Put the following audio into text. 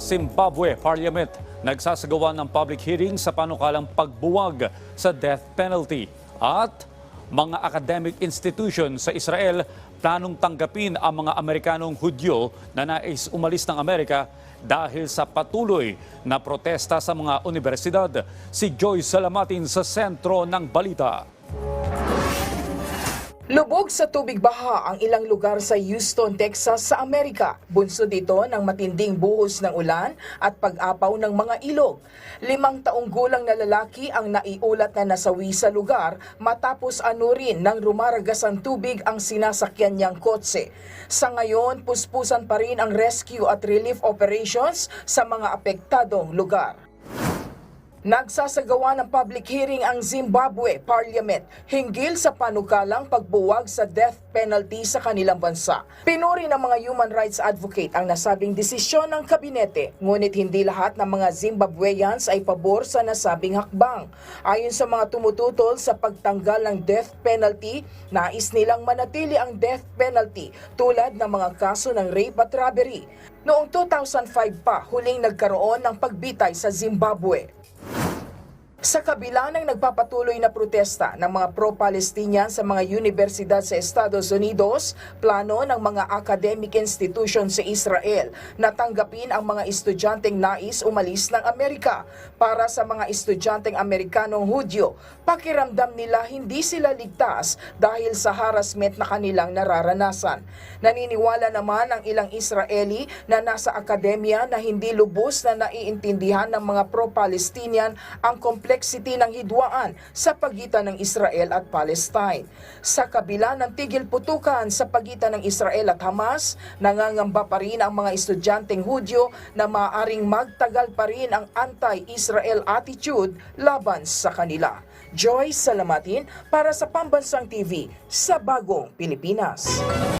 Zimbabwe Parliament nagsasagawa ng public hearing sa panukalang pagbuwag sa death penalty at mga academic institution sa Israel planong tanggapin ang mga Amerikanong Hudyo na nais umalis ng Amerika dahil sa patuloy na protesta sa mga universidad. Si Joy Salamatin sa sentro ng balita. Lubog sa tubig baha ang ilang lugar sa Houston, Texas sa Amerika. Bunso dito ng matinding buhos ng ulan at pag-apaw ng mga ilog. Limang taong gulang na lalaki ang naiulat na nasawi sa lugar matapos anurin ng rumaragasang tubig ang sinasakyan niyang kotse. Sa ngayon, puspusan pa rin ang rescue at relief operations sa mga apektadong lugar. Nagsasagawa ng public hearing ang Zimbabwe Parliament hinggil sa panukalang pagbuwag sa death penalty sa kanilang bansa. Pinuri ng mga human rights advocate ang nasabing desisyon ng kabinete, ngunit hindi lahat ng mga Zimbabweans ay pabor sa nasabing hakbang. Ayon sa mga tumututol sa pagtanggal ng death penalty, nais nilang manatili ang death penalty tulad ng mga kaso ng rape at robbery. Noong 2005 pa, huling nagkaroon ng pagbitay sa Zimbabwe. Sa kabila ng nagpapatuloy na protesta ng mga pro-Palestinian sa mga universidad sa Estados Unidos, plano ng mga academic institution sa Israel na tanggapin ang mga estudyanteng nais umalis ng Amerika. Para sa mga estudyanteng Amerikanong Hudyo, pakiramdam nila hindi sila ligtas dahil sa harassment na kanilang nararanasan. Naniniwala naman ang ilang Israeli na nasa akademya na hindi lubos na naiintindihan ng mga pro-Palestinian ang complexity ng hidwaan sa pagitan ng Israel at Palestine. Sa kabila ng tigil putukan sa pagitan ng Israel at Hamas, nangangamba pa rin ang mga estudyanteng Hudyo na maaaring magtagal pa rin ang anti-Israel attitude laban sa kanila. Joy Salamatin para sa Pambansang TV sa Bagong Pilipinas.